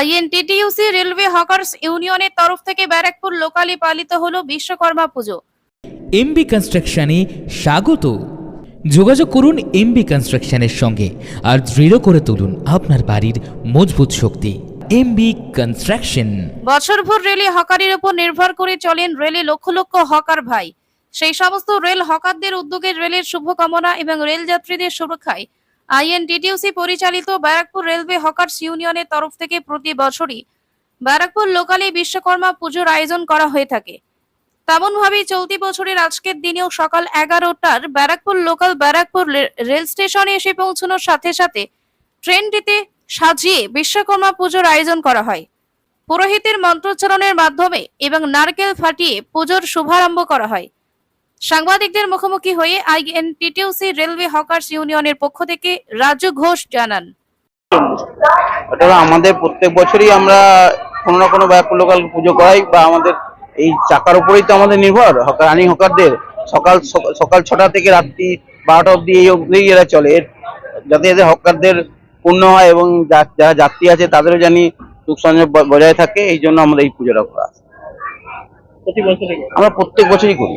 INTTUC railway hawkers ইউনিয়নের তরফ থেকে ব্যারাকপুর লোকালি পালিত হলো বিশ্বকর্মা পুজো। এমবি কনস্ট্রাকশনে স্বাগত। যোগাযোগ করুন এমবি কনস্ট্রাকশনের সঙ্গে আর দৃঢ় করে তুলুন আপনার বাড়ির মজবুত শক্তি। MB construction. বছরভর রেলে হকারের উপর নির্ভর করে চলেন রেলে লক্ষ লক্ষ হকার ভাই। সেই সমস্ত রেল হকারদের উদ্যোগে রেলের শুভকামনা এবং রেল যাত্রীদের সুরক্ষায় আইএনটিটিউসি পরিচালিত ব্যারাকপুর রেলওয়ে হকার্স ইউনিয়নের তরফ থেকে প্রতি বছরই ব্যারাকপুর লোকালে বিশ্বকর্মা পুজোর আয়োজন করা হয়ে থাকে। তেমন ভাবেই চলতি বছরের আজকের দিনেও সকাল এগারোটার ব্যারাকপুর লোকাল ব্যারাকপুর রেল স্টেশনে এসে পৌঁছানোর সাথে সাথে ট্রেনটিতে সাজিয়ে বিশ্বকর্মা পুজোর আয়োজন করা হয়। পুরোহিতের মন্ত্রোচ্চারণের মাধ্যমে এবং নারকেল ফাটিয়ে পুজোর শুভারম্ভ করা হয়। সাংবাদিকদের মুখোমুখি হয়ে আইএনটিটিউসি রেলওয়ে হকার্স ইউনিয়নের পক্ষ থেকে রাজু ঘোষ জানান। ওটা আমাদের প্রত্যেক বছরই আমরা কোনো না কোনো ব্যাপ লোকাল পুজো করাই বা আমাদের এই চাকার উপরেই তো আমাদের নির্ভর হকার রানিং হকারদের সকাল সকাল ছটা থেকে রাত্রি বারোটা অবধি এই অবধি এরা চলে। এর- যাতে এদের হকারদের পূর্ণ হয় এবং যারা যাত্রী আছে তাদেরও জানি সুখ সংযোগ বজায় থাকে এই জন্য আমাদের এই পুজোটা করা আমরা প্রত্যেক বছরই করি।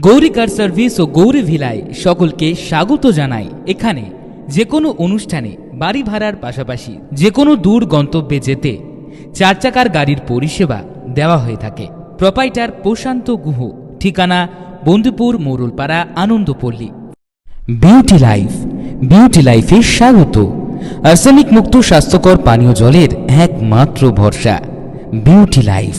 গৌরী কার সার্ভিস ও গৌরী ভিলায় সকলকে স্বাগত জানাই। এখানে যে কোনো অনুষ্ঠানে বাড়ি ভাড়ার পাশাপাশি যে কোনো দূর গন্তব্যে যেতে চার চাকার গাড়ির পরিষেবা দেওয়া হয়ে থাকে। প্রপাইটার প্রশান্ত গুহ, ঠিকানা Bandhupur Moralpara Anandapalli. Beauty life, beauty লাইফে স্বাগত। আর্সেনিক মুক্ত স্বাস্থ্যকর পানীয় জলের একমাত্র ভরসা বিউটি লাইফ।